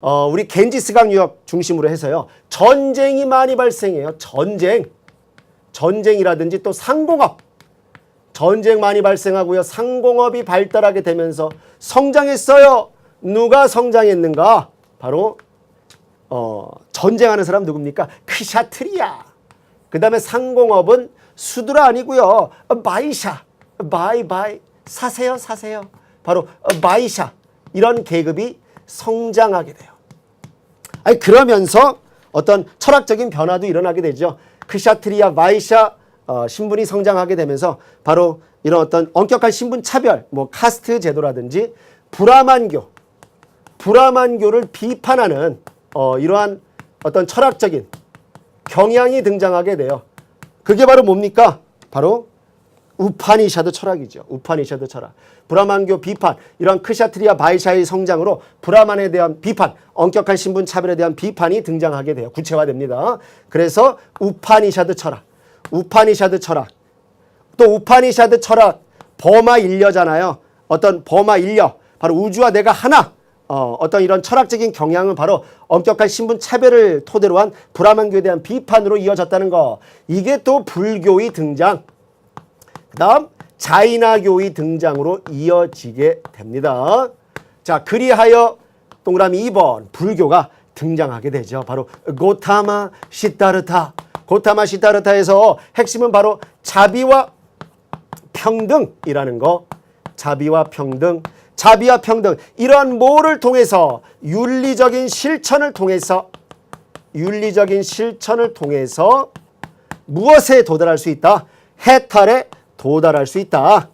어, 우리 겐지스강 유역 중심으로 해서요. 전쟁이 많이 발생해요. 전쟁. 전쟁이라든지 또 상공업. 전쟁 많이 발생하고요. 상공업이 발달하게 되면서 성장했어요. 누가 성장했는가? 바로 어, 전쟁하는 사람 누굽니까? 크샤트리아. 그 다음에 상공업은 수드라 아니고요. 어, 마이샤. 바이 바이. 사세요 사세요. 바로 어, 마이샤. 이런 계급이 성장하게 돼요. 아니 그러면서 어떤 철학적인 변화도 일어나게 되죠. 크샤트리아 마이샤 어, 신분이 성장하게 되면서 바로 이런 어떤 엄격한 신분 차별, 뭐 카스트 제도라든지 브라만교, 브라만교를 비판하는 어, 이러한 어떤 철학적인 경향이 등장하게 돼요. 그게 바로 뭡니까? 바로 우파니샤드 철학이죠. 우파니샤드 철학. 브라만교 비판, 이런 크샤트리아 바이샤의 성장으로 브라만에 대한 비판, 엄격한 신분 차별에 대한 비판이 등장하게 돼요. 구체화됩니다. 그래서 우파니샤드 철학, 우파니샤드 철학, 또 우파니샤드 철학, 버마 인려잖아요. 어떤 버마 인려, 바로 우주와 내가 하나. 어, 어떤 이런 철학적인 경향은 바로 엄격한 신분 차별을 토대로 한 브라만교에 대한 비판으로 이어졌다는 거. 이게 또 불교의 등장. 그 다음 자이나교의 등장으로 이어지게 됩니다. 자 그리하여 동그라미 2번 불교가 등장하게 되죠. 바로 고타마 시타르타 고타마 시타르타에서 핵심은 바로 자비와 평등이라는 거 자비와 평등 자비와 평등 이러한 뭐를 통해서 윤리적인 실천을 통해서 윤리적인 실천을 통해서 무엇에 도달할 수 있다? 해탈에 도달할 수 있다.